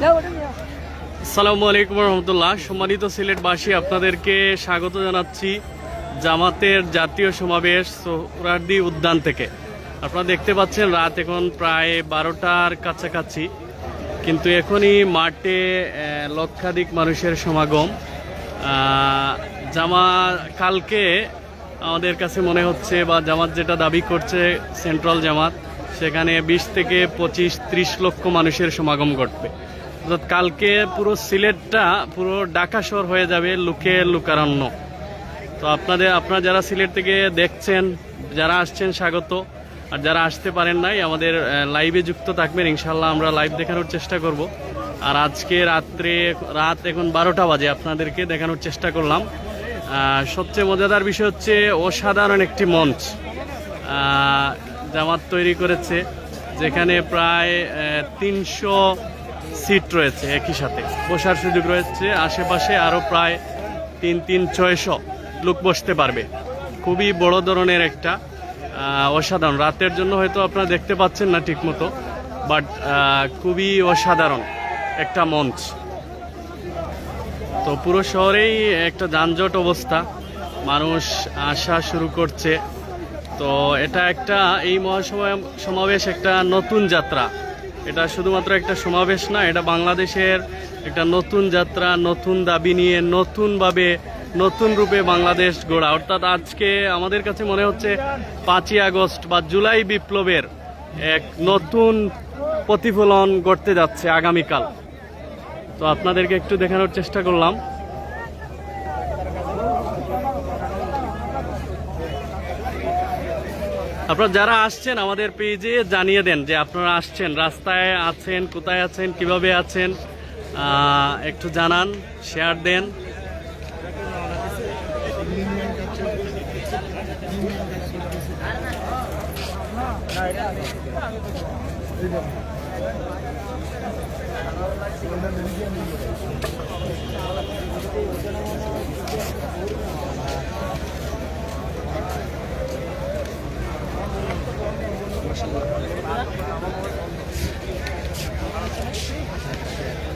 আসসালামু আলাইকুম রহমতুল্লাহ। সম্মানিত সিলেটবাসী, আপনাদেরকে স্বাগত জানাচ্ছি জামাতের জাতীয় সমাবেশ সোহরার্দি উদ্যান থেকে। আপনারা দেখতে পাচ্ছেন রাত এখন প্রায় বারোটার কাছাকাছি, কিন্তু এখনই মাঠে লক্ষাধিক মানুষের সমাগম। জামা কালকে আমাদের কাছে মনে হচ্ছে বা জামাত যেটা দাবি করছে সেন্ট্রাল জামাত, সেখানে বিশ থেকে পঁচিশ ত্রিশ লক্ষ মানুষের সমাগম ঘটবে। অর্থাৎ কালকে পুরো সিলেটটা পুরো ডাকা শহর হয়ে যাবে লুকে লুকারণ্য। তো আপনাদের, আপনারা যারা সিলেট থেকে দেখছেন, যারা আসছেন, স্বাগত। আর যারা আসতে পারেন নাই, আমাদের লাইভে যুক্ত থাকবেন ইনশাল্লাহ আমরা লাইভ দেখানোর চেষ্টা করব। আর আজকে রাত্রে, রাত এখন বারোটা বাজে আপনাদেরকে দেখানোর চেষ্টা করলাম। সবচেয়ে মজাদার বিষয় হচ্ছে অসাধারণ একটি মঞ্চ জামাত তৈরি করেছে, যেখানে প্রায় তিনশো সিট রয়েছে একই সাথে। বসার সুযোগ রয়েছে, আশেপাশে আরও প্রায় তিন তিন, ছয়শো লোক বসতে পারবে। খুবই বড় ধরনের একটা অসাধারণ। রাতের জন্য হয়তো আপনারা দেখতে পাচ্ছেন না ঠিক মতো বাট খুবই অসাধারণ একটা মঞ্চ। তো পুরো শহরেই একটা যানজট অবস্থা, মানুষ আসা শুরু করছে। তো এটা একটা এই মহাসভা সমাবেশ একটা নতুন যাত্রা। এটা শুধুমাত্র একটা সমাবেশ না, এটা বাংলাদেশের একটা নতুন যাত্রা, নতুন দাবি নিয়ে নতুনভাবে, নতুন রূপে বাংলাদেশ গড়া। অর্থাৎ আজকে আমাদের কাছে মনে হচ্ছে পাঁচই আগস্ট বা জুলাই বিপ্লবের এক নতুন প্রতিফলন ঘটতে যাচ্ছে আগামীকাল। তো আপনাদেরকে একটু দেখানোর চেষ্টা করলাম। আপনারা যারা আসছেন আমাদের পেজে জানিয়ে দেন যে আপনারা আসছেন, রাস্তায় আছেন, কোথায় আছেন, কীভাবে আছেন একটু জানান শেয়ার দেন। Thank you.